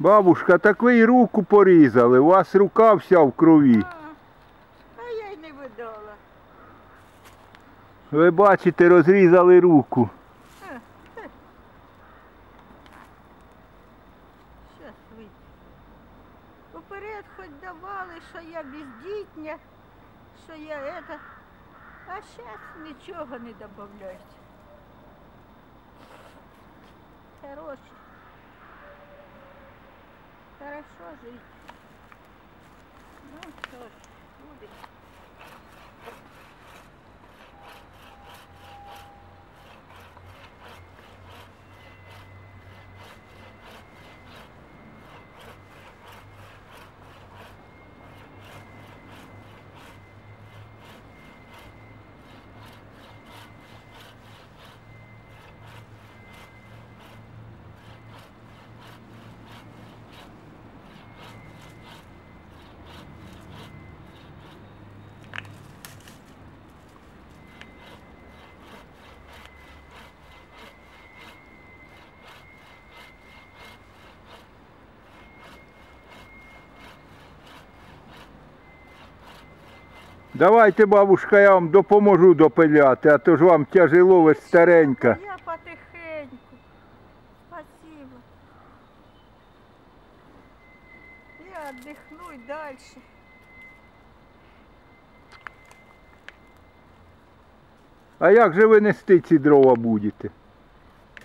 Бабушка, так ви і руку порізали, у вас рука вся в крові. А, а я й не видала. Ви бачите, розрізали руку. Щас вийде. Поперед хоч давали, що я бездітня, що я это. А зараз нічого не додають. Хорошо жить. Ну что ж, буде. Давайте, бабушка, я вам допоможу допиляти, а то ж вам тяжело, ви ж старенька. Я потихеньку. Спасибо. Я отдохну и дальше. А як же ви нести ці дрова будете?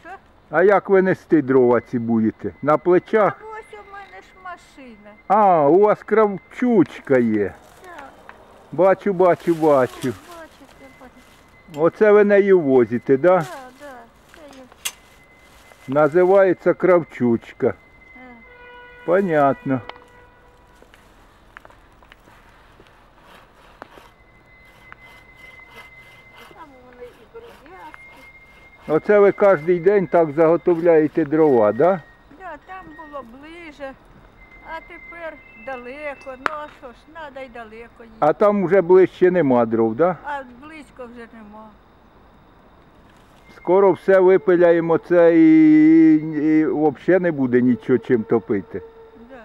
Що? А як ви нести дрова ці будете? На А плечах? ось у мене ж машина. А, у вас кравчучка є. Так, Бачу, бачу, бачу. бачите, бачите. Оце ви нею возите, да? Так, так, це. Називається кравчучка. е. Понятно. Там вони і березятки. Оце ви кожен день так заготовляєте дрова, да? Да, там було ближе, а тепер далеко. Ну а що ж, треба й далеко їхати. А там вже ближче нема дров, да? А близько вже нема. Скоро все випиляємо це і, і взагалі не буде нічого чим топити. Да.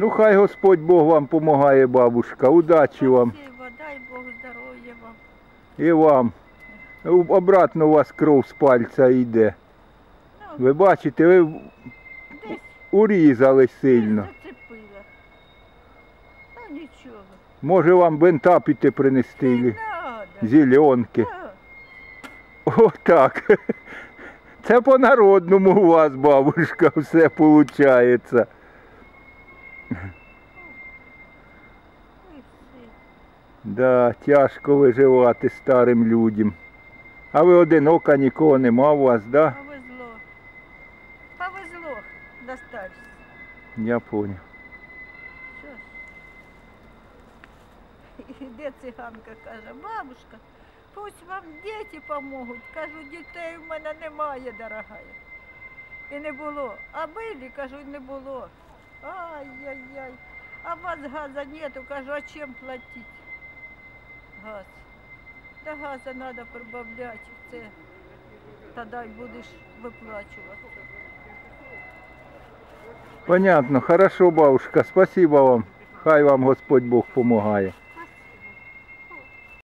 Ну хай Господь Бог вам помагає, бабушка. Удачі вам Спасибо, дай Бог здоров'я вам. і вам. Обратно у вас кров з пальця йде. Ну, Ви бачите, ви десь урізали сильно. зацепила. Ну нічого. Може вам бинта піти принести, Не надо. зеленки. Да. Отак. Це по-народному у вас, бабушка, все виходить. Да, тяжко виживати старим людям. А ви одинока, нікого нема у вас, да? Повезло. Повезло достатися. Я понял. Що ж? Іде циганка каже, бабушка, пусть вам діти поможуть. Кажу, дітей в мене немає, дорогая. І не було. А били, кажу, не було. Ай-яй-яй. А вас газа нету, кажу, а чим платити? Газ. Та газа треба прибавляти. Це тоді будеш виплачувати. Понятно, хорошо, бабушка, спасибо вам. Хай вам Господь Бог помагає.